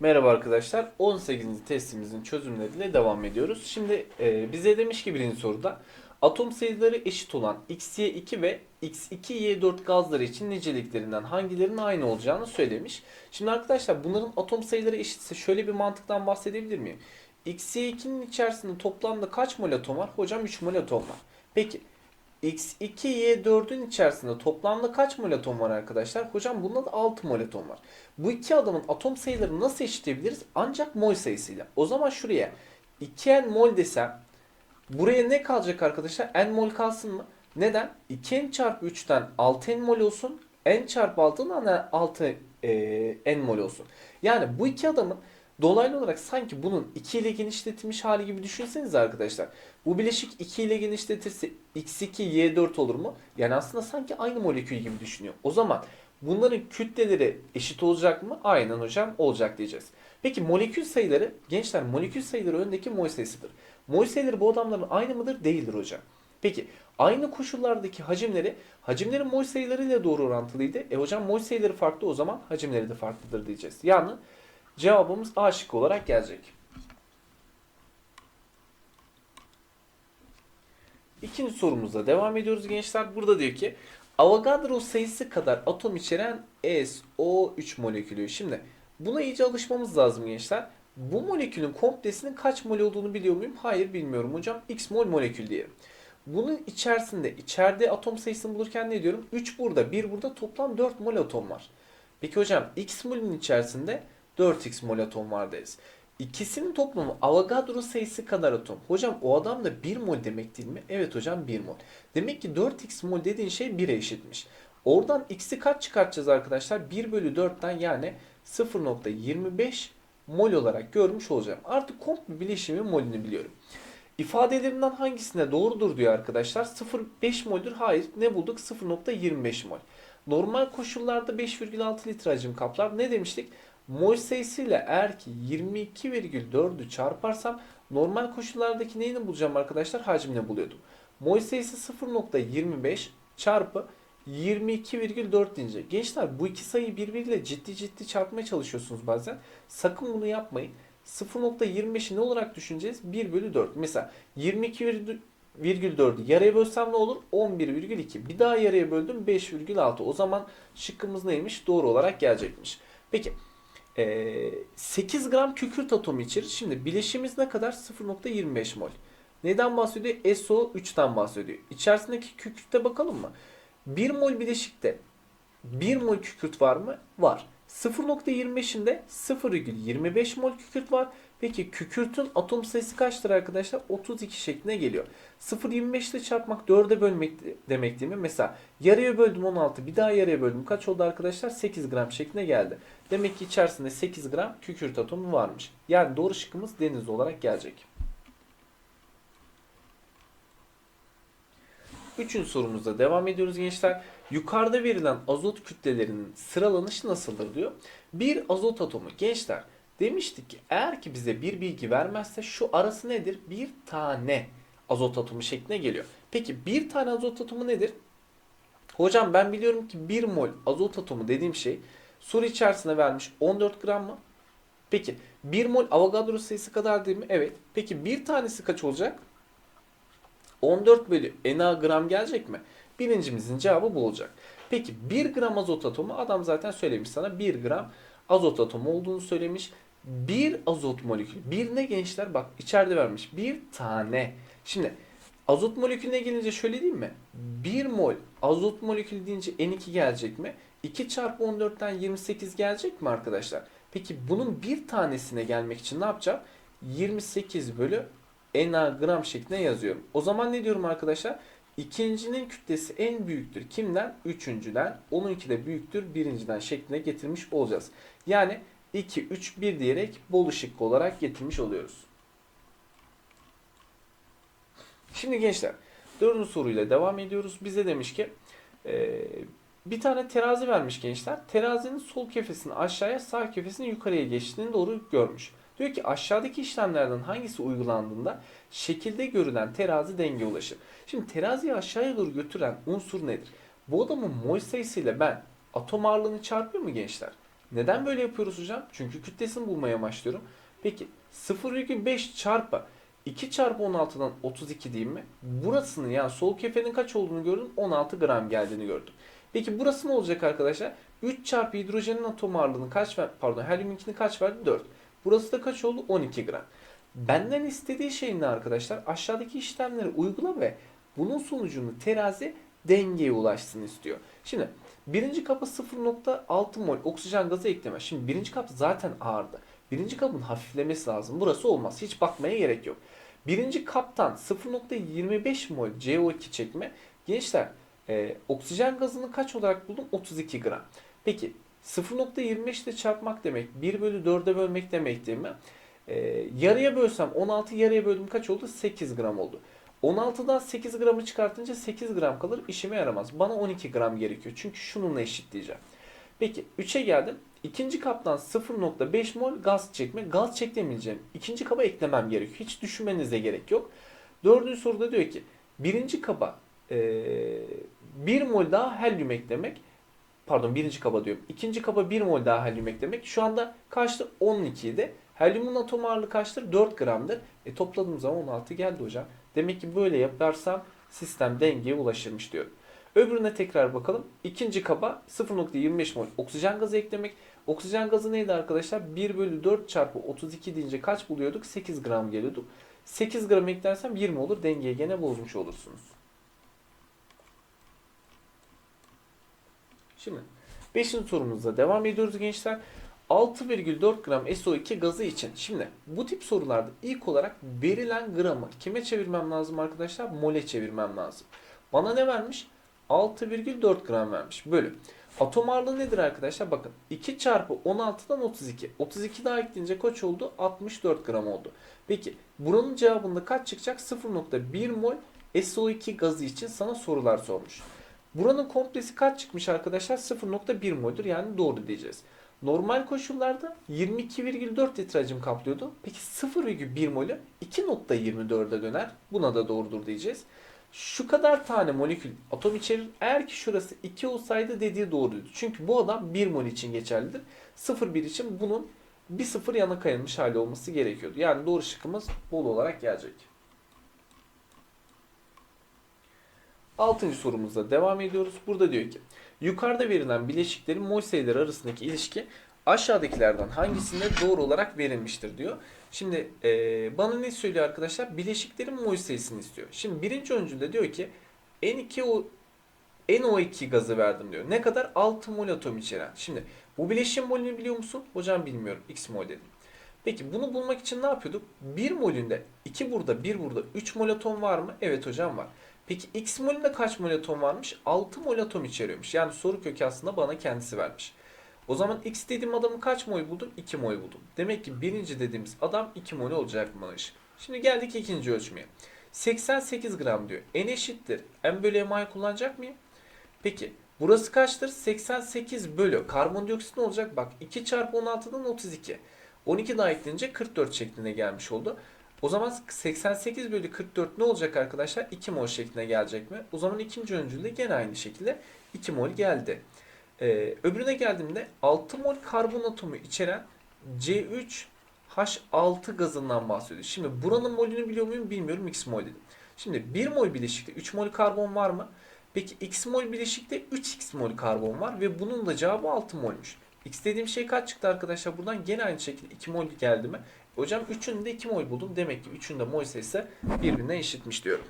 Merhaba arkadaşlar. 18. testimizin çözümleriyle devam ediyoruz. Şimdi e, bize demiş ki birinci soruda atom sayıları eşit olan XY2 ve X2Y4 gazları için niceliklerinden hangilerinin aynı olacağını söylemiş. Şimdi arkadaşlar bunların atom sayıları eşitse şöyle bir mantıktan bahsedebilir miyim? XY2'nin içerisinde toplamda kaç mol atom var? Hocam 3 mol atom var. Peki X2Y4'ün içerisinde toplamda kaç mol atom var arkadaşlar? Hocam bunda da 6 mol atom var. Bu iki adamın atom sayılarını nasıl eşitleyebiliriz? Ancak mol sayısıyla. O zaman şuraya 2n mol desem buraya ne kalacak arkadaşlar? n mol kalsın mı? Neden? 2n çarpı 3'ten 6n mol olsun. n çarpı 6'dan 6 e, n mol olsun. Yani bu iki adamın dolaylı olarak sanki bunun 2 ile genişletilmiş hali gibi düşünseniz arkadaşlar. Bu bileşik 2 ile genişletirse x2 y4 olur mu? Yani aslında sanki aynı molekül gibi düşünüyor. O zaman bunların kütleleri eşit olacak mı? Aynen hocam olacak diyeceğiz. Peki molekül sayıları gençler molekül sayıları öndeki mol sayısıdır. Mol sayıları bu adamların aynı mıdır? Değildir hocam. Peki aynı koşullardaki hacimleri hacimlerin mol sayılarıyla doğru orantılıydı. E hocam mol sayıları farklı o zaman hacimleri de farklıdır diyeceğiz. Yani cevabımız A şıkkı olarak gelecek. İkinci sorumuzla devam ediyoruz gençler. Burada diyor ki Avogadro sayısı kadar atom içeren SO3 molekülü. Şimdi buna iyice alışmamız lazım gençler. Bu molekülün komplesinin kaç mol olduğunu biliyor muyum? Hayır bilmiyorum hocam. X mol molekül diyelim. Bunun içerisinde içeride atom sayısını bulurken ne diyorum? 3 burada, 1 burada toplam 4 mol atom var. Peki hocam X molün içerisinde 4x mol atom var deriz. İkisinin toplamı Avogadro sayısı kadar atom. Hocam o adam da 1 mol demek değil mi? Evet hocam 1 mol. Demek ki 4x mol dediğin şey 1'e eşitmiş. Oradan x'i kaç çıkartacağız arkadaşlar? 1 bölü 4'ten yani 0.25 mol olarak görmüş olacağım. Artık komple bileşimin molünü biliyorum. İfadelerimden hangisine doğrudur diyor arkadaşlar. 0.5 mol'dür. Hayır. Ne bulduk? 0.25 mol. Normal koşullarda 5,6 litre hacim kaplar. Ne demiştik? Mol sayısıyla eğer ki 22,4'ü çarparsam normal koşullardaki neyini bulacağım arkadaşlar? Hacmini buluyordum. Mol sayısı 0.25 çarpı 22,4 deyince. Gençler bu iki sayıyı birbiriyle ciddi ciddi çarpmaya çalışıyorsunuz bazen. Sakın bunu yapmayın. 0.25'i ne olarak düşüneceğiz? 1 bölü 4. Mesela 22,4'ü yarıya bölsem ne olur? 11,2. Bir daha yarıya böldüm 5,6. O zaman şıkkımız neymiş? Doğru olarak gelecekmiş. Peki. 8 gram kükürt atomu içerir. Şimdi bileşimiz ne kadar? 0.25 mol. Neden bahsediyor? SO3'ten bahsediyor. İçerisindeki kükürtte bakalım mı? 1 mol bileşikte 1 mol kükürt var mı? Var. 0.25'inde 0,25 mol kükürt var. Peki kükürtün atom sayısı kaçtır arkadaşlar? 32 şeklinde geliyor. 0.25 ile çarpmak 4'e bölmek demek değil mi? Mesela yarıya böldüm 16 bir daha yarıya böldüm. Kaç oldu arkadaşlar? 8 gram şeklinde geldi. Demek ki içerisinde 8 gram kükürt atomu varmış. Yani doğru şıkkımız deniz olarak gelecek. Üçüncü sorumuzda devam ediyoruz gençler. Yukarıda verilen azot kütlelerinin sıralanışı nasıldır diyor. Bir azot atomu gençler demiştik ki eğer ki bize bir bilgi vermezse şu arası nedir? Bir tane azot atomu şekline geliyor. Peki bir tane azot atomu nedir? Hocam ben biliyorum ki 1 mol azot atomu dediğim şey soru içerisinde vermiş 14 gram mı? Peki 1 mol Avogadro sayısı kadar değil mi? Evet. Peki bir tanesi kaç olacak? 14 bölü Na gram gelecek mi? Birincimizin cevabı bu olacak. Peki 1 gram azot atomu adam zaten söylemiş sana 1 gram azot atomu olduğunu söylemiş. Bir azot molekülü. Bir ne gençler? Bak içeride vermiş. Bir tane. Şimdi azot molekülüne gelince şöyle diyeyim mi? 1 mol azot molekülü deyince N2 gelecek mi? 2 çarpı 14'ten 28 gelecek mi arkadaşlar? Peki bunun bir tanesine gelmek için ne yapacağım? 28 bölü Na gram şeklinde yazıyorum. O zaman ne diyorum arkadaşlar? İkincinin kütlesi en büyüktür. Kimden? Üçüncüden. Onunki de büyüktür birinciden şeklinde getirmiş olacağız. Yani 2, 3, 1 diyerek bol şıkkı olarak getirmiş oluyoruz. Şimdi gençler dördüncü soruyla devam ediyoruz. Bize demiş ki e, bir tane terazi vermiş gençler. Terazinin sol kefesini aşağıya sağ kefesini yukarıya geçtiğini doğru görmüş. Diyor ki aşağıdaki işlemlerden hangisi uygulandığında şekilde görülen terazi denge ulaşır. Şimdi teraziyi aşağıya doğru götüren unsur nedir? Bu adamın mol sayısıyla ben atom ağırlığını çarpıyor mu gençler? Neden böyle yapıyoruz hocam? Çünkü kütlesini bulmaya amaçlıyorum. Peki 0,5 çarpı 2 çarpı 16'dan 32 diyeyim mi? Burasının yani sol kefenin kaç olduğunu gördüm. 16 gram geldiğini gördüm. Peki burası ne olacak arkadaşlar? 3 çarpı hidrojenin atom ağırlığını kaç ver pardon helyumunkini kaç verdi? 4. Burası da kaç oldu? 12 gram. Benden istediği şey ne arkadaşlar? Aşağıdaki işlemleri uygula ve bunun sonucunu terazi dengeye ulaşsın istiyor. Şimdi birinci kapı 0.6 mol oksijen gazı ekleme. Şimdi birinci kap zaten ağırdı. Birinci kabın hafiflemesi lazım. Burası olmaz. Hiç bakmaya gerek yok. Birinci kaptan 0.25 mol CO2 çekme. Gençler e, oksijen gazını kaç olarak buldum? 32 gram. Peki 0.25 ile çarpmak demek 1 bölü 4'e bölmek demek değil mi? E, yarıya bölsem 16 yarıya böldüm kaç oldu? 8 gram oldu. 16'dan 8 gramı çıkartınca 8 gram kalır. İşime yaramaz. Bana 12 gram gerekiyor. Çünkü şununla eşitleyeceğim. Peki 3'e geldim. İkinci kaptan 0.5 mol gaz çekme. Gaz çeklemeyeceğim. İkinci kaba eklemem gerekiyor. Hiç düşünmenize gerek yok. Dördüncü soruda diyor ki birinci kaba ee, 1 mol daha helyum eklemek. Pardon birinci kaba diyorum. İkinci kaba 1 mol daha helyum eklemek. Şu anda kaçtı? 12 idi. Helyumun atom ağırlığı kaçtır? 4 gramdır. E topladığım zaman 16 geldi hocam. Demek ki böyle yaparsam sistem dengeye ulaşırmış diyorum. Öbürüne tekrar bakalım. İkinci kaba 0.25 mol oksijen gazı eklemek. Oksijen gazı neydi arkadaşlar? 1 bölü 4 çarpı 32 deyince kaç buluyorduk? 8 gram geliyorduk. 8 gram eklersem 20 olur. Dengeyi gene bozmuş olursunuz. Şimdi 5. sorumuzda devam ediyoruz gençler. 6,4 gram SO2 gazı için. Şimdi bu tip sorularda ilk olarak verilen gramı kime çevirmem lazım arkadaşlar? Mole çevirmem lazım. Bana ne vermiş? 6,4 gram vermiş. Bölü. Atom ağırlığı nedir arkadaşlar? Bakın 2 çarpı 16'dan 32. 32 daha ekleyince kaç oldu? 64 gram oldu. Peki buranın cevabında kaç çıkacak? 0.1 mol SO2 gazı için sana sorular sormuş. Buranın komplesi kaç çıkmış arkadaşlar? 0.1 mol'dur yani doğru diyeceğiz. Normal koşullarda 22,4 litre hacim kaplıyordu. Peki 0,1 molü 2.24'e döner. Buna da doğrudur diyeceğiz. Şu kadar tane molekül atom içerir. Eğer ki şurası 2 olsaydı dediği doğruydu. Çünkü bu adam 1 mol için geçerlidir. 0,1 için bunun bir sıfır yana kayılmış hali olması gerekiyordu. Yani doğru şıkkımız bol olarak gelecek. Altıncı sorumuzda devam ediyoruz. Burada diyor ki yukarıda verilen bileşiklerin mol sayıları arasındaki ilişki aşağıdakilerden hangisinde doğru olarak verilmiştir diyor. Şimdi e, bana ne söylüyor arkadaşlar? Bileşiklerin mol sayısını istiyor. Şimdi birinci öncülde diyor ki N2O NO2 gazı verdim diyor. Ne kadar? 6 mol atom içeren. Şimdi bu bileşiğin molünü biliyor musun? Hocam bilmiyorum. X mol dedim. Peki bunu bulmak için ne yapıyorduk? 1 molünde 2 burada 1 burada 3 mol atom var mı? Evet hocam var. Peki X molünde kaç mol atom varmış? 6 mol atom içeriyormuş. Yani soru kökü aslında bana kendisi vermiş. O zaman X dediğim adamı kaç mol buldum? 2 mol buldum. Demek ki birinci dediğimiz adam 2 mol olacakmış. Şimdi geldik ikinci ölçmeye. 88 gram diyor. N eşittir. M bölü MI kullanacak mıyım? Peki burası kaçtır? 88 bölü. Karbondioksit ne olacak? Bak 2 çarpı 16'dan 32. 12 daha eklenince 44 şeklinde gelmiş oldu. O zaman 88 bölü 44 ne olacak arkadaşlar? 2 mol şeklinde gelecek mi? O zaman ikinci öncülde gene aynı şekilde 2 mol geldi. Ee, öbürüne geldiğimde 6 mol karbon atomu içeren C3H6 gazından bahsediyor. Şimdi buranın molünü biliyor muyum bilmiyorum X mol dedim. Şimdi 1 mol bileşikte 3 mol karbon var mı? Peki X mol bileşikte 3X mol karbon var ve bunun da cevabı 6 molmuş. X dediğim şey kaç çıktı arkadaşlar? Buradan gene aynı şekilde 2 mol geldi mi? Hocam 3'ünün de 2 mol buldum. Demek ki 3'ün de mol sayısı birbirine eşitmiş diyorum.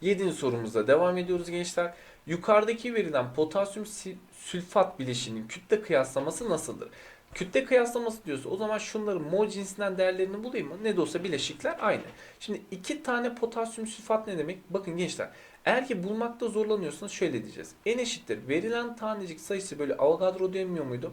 Yedinci sorumuzda devam ediyoruz gençler. Yukarıdaki verilen potasyum sülfat bileşiğinin kütle kıyaslaması nasıldır? Kütle kıyaslaması diyorsa o zaman şunların mol cinsinden değerlerini bulayım mı? Ne de olsa bileşikler aynı. Şimdi iki tane potasyum sülfat ne demek? Bakın gençler eğer ki bulmakta zorlanıyorsanız şöyle diyeceğiz. N eşittir verilen tanecik sayısı böyle Avogadro demiyor muydu?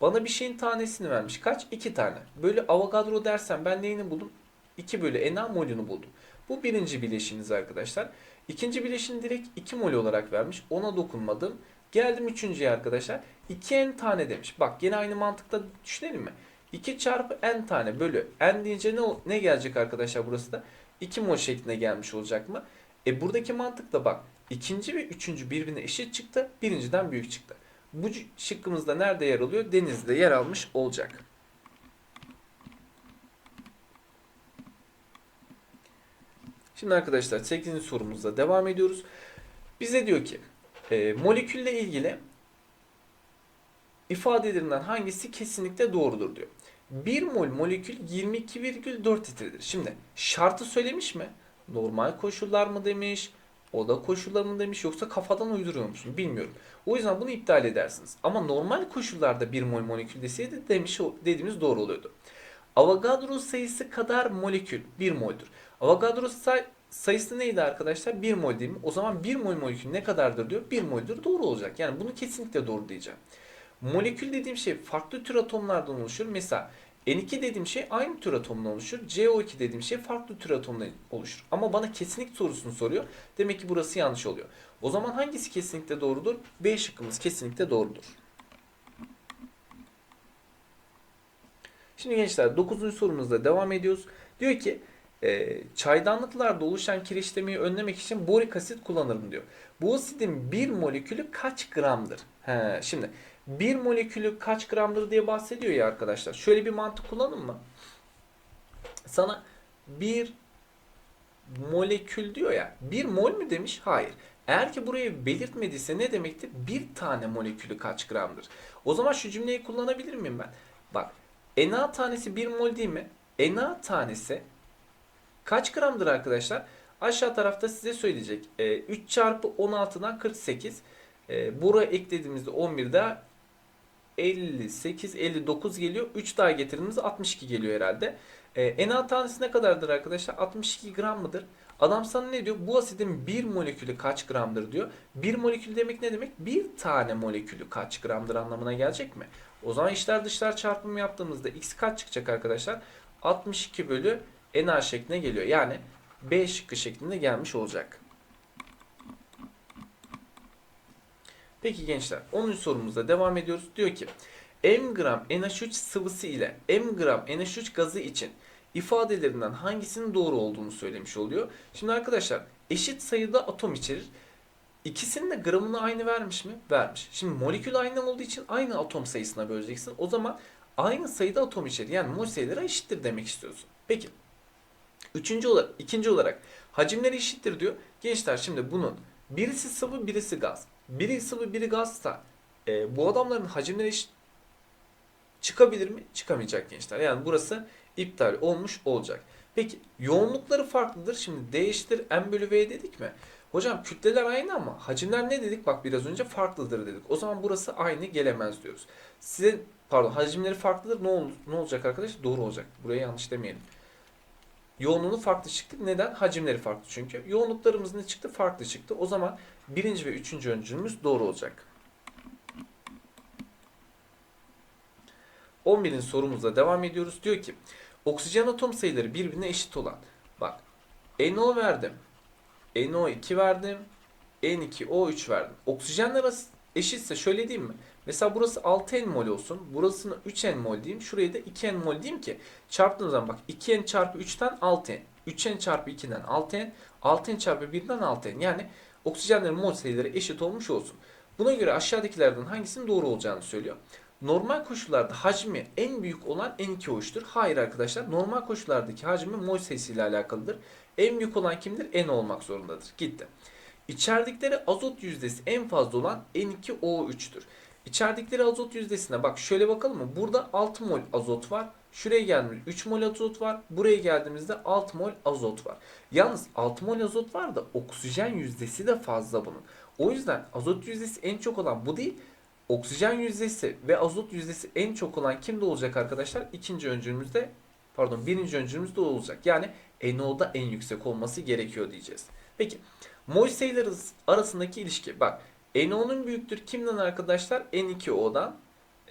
Bana bir şeyin tanesini vermiş. Kaç? 2 tane. Böyle Avogadro dersen ben neyini buldum? 2 bölü Na molünü buldum. Bu birinci bileşiğiniz arkadaşlar. İkinci bileşini direkt 2 mol olarak vermiş. Ona dokunmadım. Geldim üçüncüye arkadaşlar. 2n tane demiş. Bak yine aynı mantıkta düşünelim mi? 2 çarpı n tane bölü n deyince ne, ne gelecek arkadaşlar burası da? 2 mol şeklinde gelmiş olacak mı? E buradaki mantık da bak. ikinci ve üçüncü birbirine eşit çıktı. Birinciden büyük çıktı. Bu şıkkımızda nerede yer alıyor? Denizde yer almış olacak. Şimdi arkadaşlar 8. sorumuzla devam ediyoruz. Bize diyor ki e, molekülle ilgili ifadelerinden hangisi kesinlikle doğrudur diyor. 1 mol molekül 22,4 litredir. Şimdi şartı söylemiş mi? Normal koşullar mı demiş? Oda koşulları mı demiş yoksa kafadan uyduruyor musun? Bilmiyorum. O yüzden bunu iptal edersiniz. Ama normal koşullarda 1 mol molekül deseydi demiş dediğimiz doğru oluyordu. Avogadro sayısı kadar molekül 1 mol'dur. Avogadro say- sayısı neydi arkadaşlar? 1 mol değil mi? O zaman 1 mol molekül ne kadardır diyor? 1 mol'dur. Doğru olacak. Yani bunu kesinlikle doğru diyeceğim. Molekül dediğim şey farklı tür atomlardan oluşur. Mesela N2 dediğim şey aynı tür atomdan oluşur. CO2 dediğim şey farklı tür atomdan oluşur. Ama bana kesinlik sorusunu soruyor. Demek ki burası yanlış oluyor. O zaman hangisi kesinlikle doğrudur? B şıkkımız kesinlikle doğrudur. Şimdi gençler 9. sorumuzda devam ediyoruz. Diyor ki e, çaydanlıklarda oluşan kireçlemeyi önlemek için borik asit kullanırım diyor. Bu asitin bir molekülü kaç gramdır? He, şimdi bir molekülü kaç gramdır diye bahsediyor ya arkadaşlar. Şöyle bir mantık kullanın mı? Sana bir molekül diyor ya. Bir mol mü demiş? Hayır. Eğer ki burayı belirtmediyse ne demektir? Bir tane molekülü kaç gramdır? O zaman şu cümleyi kullanabilir miyim ben? Bak Na tanesi 1 mol değil mi? Na tanesi kaç gramdır arkadaşlar? Aşağı tarafta size söyleyecek. E, 3 çarpı 16'dan 48. E, buraya eklediğimizde 11 daha 58, 59 geliyor. 3 daha getirdiğimizde 62 geliyor herhalde. E, Na tanesi ne kadardır arkadaşlar? 62 gram mıdır? Adam sana ne diyor? Bu asidin bir molekülü kaç gramdır diyor. Bir molekül demek ne demek? Bir tane molekülü kaç gramdır anlamına gelecek mi? O zaman içler dışlar çarpımı yaptığımızda x kaç çıkacak arkadaşlar? 62 bölü Na şekline geliyor. Yani B şıkkı şeklinde gelmiş olacak. Peki gençler 10. sorumuzda devam ediyoruz. Diyor ki m gram NH3 sıvısı ile m gram NH3 gazı için ifadelerinden hangisinin doğru olduğunu söylemiş oluyor. Şimdi arkadaşlar eşit sayıda atom içerir. İkisinin de gramını aynı vermiş mi? Vermiş. Şimdi molekül aynı olduğu için aynı atom sayısına böleceksin. O zaman aynı sayıda atom içerir. Yani mol sayıları eşittir demek istiyorsun. Peki. Üçüncü olarak, ikinci olarak hacimleri eşittir diyor. Gençler şimdi bunun birisi sıvı birisi gaz. Biri sıvı biri gazsa e, bu adamların hacimleri çıkabilir mi? Çıkamayacak gençler. Yani burası iptal olmuş olacak. Peki yoğunlukları farklıdır. Şimdi D eşittir M bölü V dedik mi? Hocam kütleler aynı ama hacimler ne dedik? Bak biraz önce farklıdır dedik. O zaman burası aynı gelemez diyoruz. Size pardon hacimleri farklıdır. Ne, ol, ne olacak arkadaşlar? Doğru olacak. Buraya yanlış demeyelim. Yoğunluğunu farklı çıktı. Neden? Hacimleri farklı çünkü. Yoğunluklarımız ne çıktı? Farklı çıktı. O zaman birinci ve üçüncü öncülümüz doğru olacak. 11'in sorumuzla devam ediyoruz. Diyor ki oksijen atom sayıları birbirine eşit olan. Bak NO verdim. NO2 verdim. N2O3 verdim. Oksijenler eşitse şöyle diyeyim mi? Mesela burası 6N mol olsun. Burasını 3N mol diyeyim. Şurayı da 2N mol diyeyim ki çarptığım zaman bak 2N çarpı 3'ten 6N. 3N çarpı 2'den 6N. 6N çarpı 1'den 6N. Yani oksijenlerin mol sayıları eşit olmuş olsun. Buna göre aşağıdakilerden hangisinin doğru olacağını söylüyor. Normal koşullarda hacmi en büyük olan N2O3'tür. Hayır arkadaşlar. Normal koşullardaki hacmi mol sayısıyla alakalıdır. En büyük olan kimdir? N olmak zorundadır. Gitti. İçerdikleri azot yüzdesi en fazla olan N2O3'tür. İçerdikleri azot yüzdesine bak şöyle bakalım mı? Burada 6 mol azot var. Şuraya geldiğimizde 3 mol azot var. Buraya geldiğimizde 6 mol azot var. Yalnız 6 mol azot var da oksijen yüzdesi de fazla bunun. O yüzden azot yüzdesi en çok olan bu değil. Oksijen yüzdesi ve azot yüzdesi en çok olan kimde olacak arkadaşlar? İkinci öncülümüzde pardon birinci öncülümüzde olacak. Yani NO'da en yüksek olması gerekiyor diyeceğiz. Peki mol sayıları arasındaki ilişki bak NO'nun büyüktür kimden arkadaşlar? N2O'dan.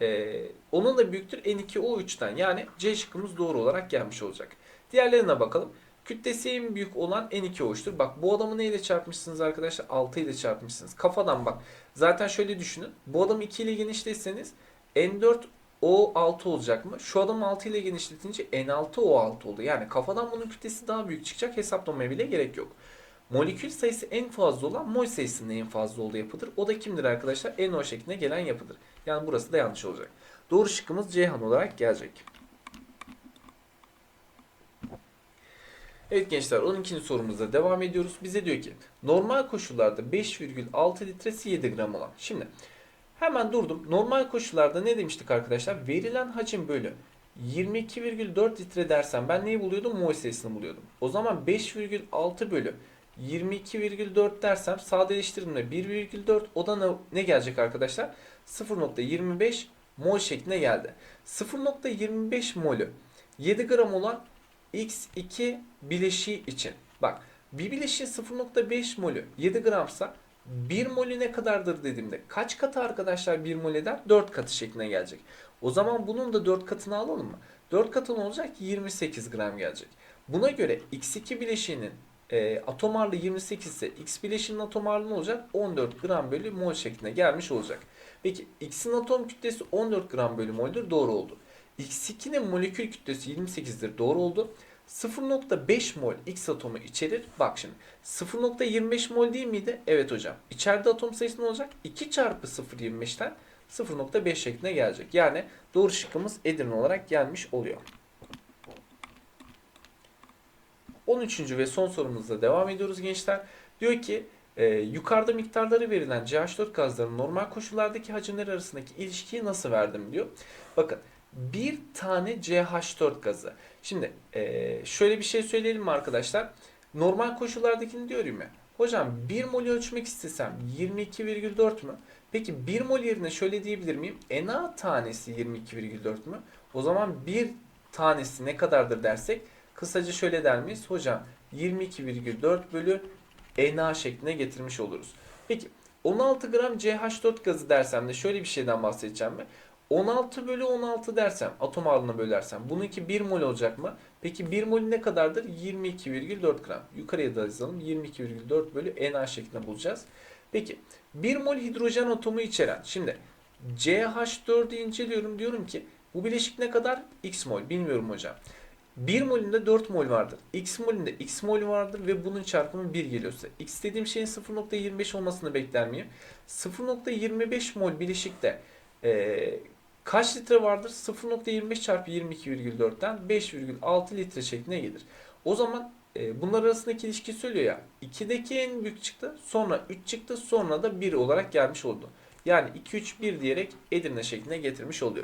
Ee, onun da büyüktür N2O3'ten. Yani C şıkkımız doğru olarak gelmiş olacak. Diğerlerine bakalım. Kütlesi en büyük olan N2O'ç'tur. Bak bu adamı neyle çarpmışsınız arkadaşlar? 6 ile çarpmışsınız. Kafadan bak. Zaten şöyle düşünün. Bu adamı 2 ile genişletseniz N4 O6 olacak mı? Şu adamı 6 ile genişletince N6 O6 oldu. Yani kafadan bunun kütlesi daha büyük çıkacak. Hesaplamaya bile gerek yok. Molekül sayısı en fazla olan mol sayısının en fazla olduğu yapıdır. O da kimdir arkadaşlar? NO şeklinde gelen yapıdır. Yani burası da yanlış olacak. Doğru şıkkımız Ceyhan olarak gelecek. Evet gençler 12. sorumuzda devam ediyoruz. Bize diyor ki normal koşullarda 5,6 litresi 7 gram olan. Şimdi hemen durdum. Normal koşullarda ne demiştik arkadaşlar? Verilen hacim bölü 22,4 litre dersem ben neyi buluyordum? Mol sayısını buluyordum. O zaman 5,6 bölü 22,4 dersem sadeleştirdiğimde 1,4 o da ne, ne gelecek arkadaşlar? 0.25 mol şeklinde geldi. 0.25 molü 7 gram olan X2 bileşiği için. Bak bir bileşiğin 0.5 molü 7 gramsa 1 molü ne kadardır dediğimde kaç katı arkadaşlar 1 mol eder? 4 katı şeklinde gelecek. O zaman bunun da 4 katını alalım mı? 4 katı olacak? 28 gram gelecek. Buna göre X2 bileşiğinin e, atom ağırlığı 28 ise X bileşiğinin atom ağırlığı ne olacak? 14 gram bölü mol şeklinde gelmiş olacak. Peki X'in atom kütlesi 14 gram bölü moldür. Doğru oldu. X2'nin molekül kütlesi 28'dir. Doğru oldu. 0.5 mol X atomu içerir. Bak şimdi 0.25 mol değil miydi? Evet hocam. İçeride atom sayısı ne olacak? 2 çarpı 0.25'ten 0.5 şeklinde gelecek. Yani doğru şıkkımız Edirne olarak gelmiş oluyor. 13. ve son sorumuzla devam ediyoruz gençler. Diyor ki e, yukarıda miktarları verilen CH4 gazlarının normal koşullardaki hacimleri arasındaki ilişkiyi nasıl verdim diyor. Bakın bir tane CH4 gazı. Şimdi e, şöyle bir şey söyleyelim mi arkadaşlar? Normal koşullardakini diyorum ya. Hocam 1 mol ölçmek istesem 22,4 mü? Peki 1 mol yerine şöyle diyebilir miyim? Na tanesi 22,4 mü? O zaman bir tanesi ne kadardır dersek kısaca şöyle der miyiz? Hocam 22,4 bölü Na şeklinde getirmiş oluruz. Peki 16 gram CH4 gazı dersem de şöyle bir şeyden bahsedeceğim mi? 16 bölü 16 dersem atom ağırlığına bölersem bununki 1 mol olacak mı? Peki 1 mol ne kadardır? 22,4 gram. Yukarıya da yazalım. 22,4 bölü Na şeklinde bulacağız. Peki 1 mol hidrojen atomu içeren. Şimdi CH4'ü inceliyorum. Diyorum ki bu bileşik ne kadar? X mol. Bilmiyorum hocam. 1 molünde 4 mol vardır. X molünde X mol vardır ve bunun çarpımı 1 geliyorsa. X dediğim şeyin 0.25 olmasını bekler miyim? 0.25 mol bileşikte ee, kaç litre vardır? 0.25 çarpı 22,4'ten 5,6 litre şeklinde gelir. O zaman e, bunlar arasındaki ilişki söylüyor ya. 2'deki en büyük çıktı. Sonra 3 çıktı. Sonra da 1 olarak gelmiş oldu. Yani 2, 3, 1 diyerek Edirne şeklinde getirmiş oluyor.